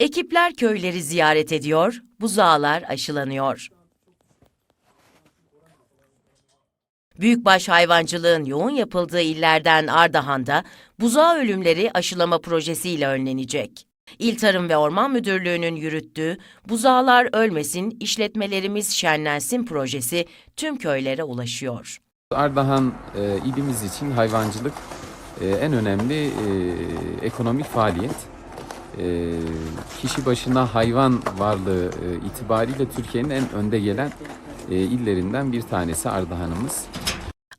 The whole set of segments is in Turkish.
Ekipler köyleri ziyaret ediyor, buzağlar aşılanıyor. Büyükbaş hayvancılığın yoğun yapıldığı illerden Ardahan'da buzağı ölümleri aşılama projesiyle önlenecek. İl Tarım ve Orman Müdürlüğü'nün yürüttüğü Buzağlar Ölmesin, İşletmelerimiz Şenlensin projesi tüm köylere ulaşıyor. Ardahan e, ilimiz için hayvancılık e, en önemli e, ekonomik faaliyet. E, kişi başına hayvan varlığı e, itibariyle Türkiye'nin en önde gelen e, illerinden bir tanesi Ardahan'ımız.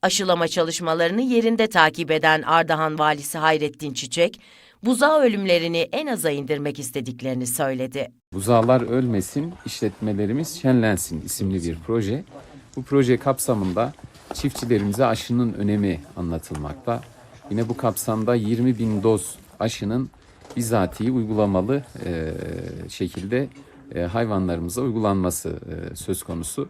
Aşılama çalışmalarını yerinde takip eden Ardahan Valisi Hayrettin Çiçek, buzağı ölümlerini en aza indirmek istediklerini söyledi. Buzağlar ölmesin, işletmelerimiz şenlensin isimli bir proje. Bu proje kapsamında çiftçilerimize aşının önemi anlatılmakta. Yine bu kapsamda 20 bin doz aşının bizatihi uygulamalı e, şekilde e, hayvanlarımıza uygulanması e, söz konusu.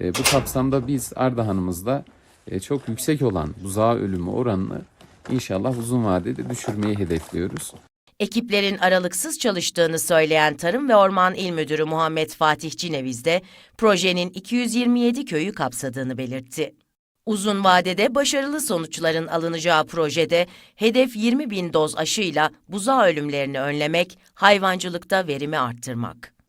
E, bu kapsamda biz Ardahan'ımızda e, çok yüksek olan buzağı ölümü oranını inşallah uzun vadede düşürmeyi hedefliyoruz. Ekiplerin aralıksız çalıştığını söyleyen Tarım ve Orman İl Müdürü Muhammed Fatih Cineviz de projenin 227 köyü kapsadığını belirtti. Uzun vadede başarılı sonuçların alınacağı projede hedef 20 bin doz aşıyla buzağı ölümlerini önlemek, hayvancılıkta verimi arttırmak.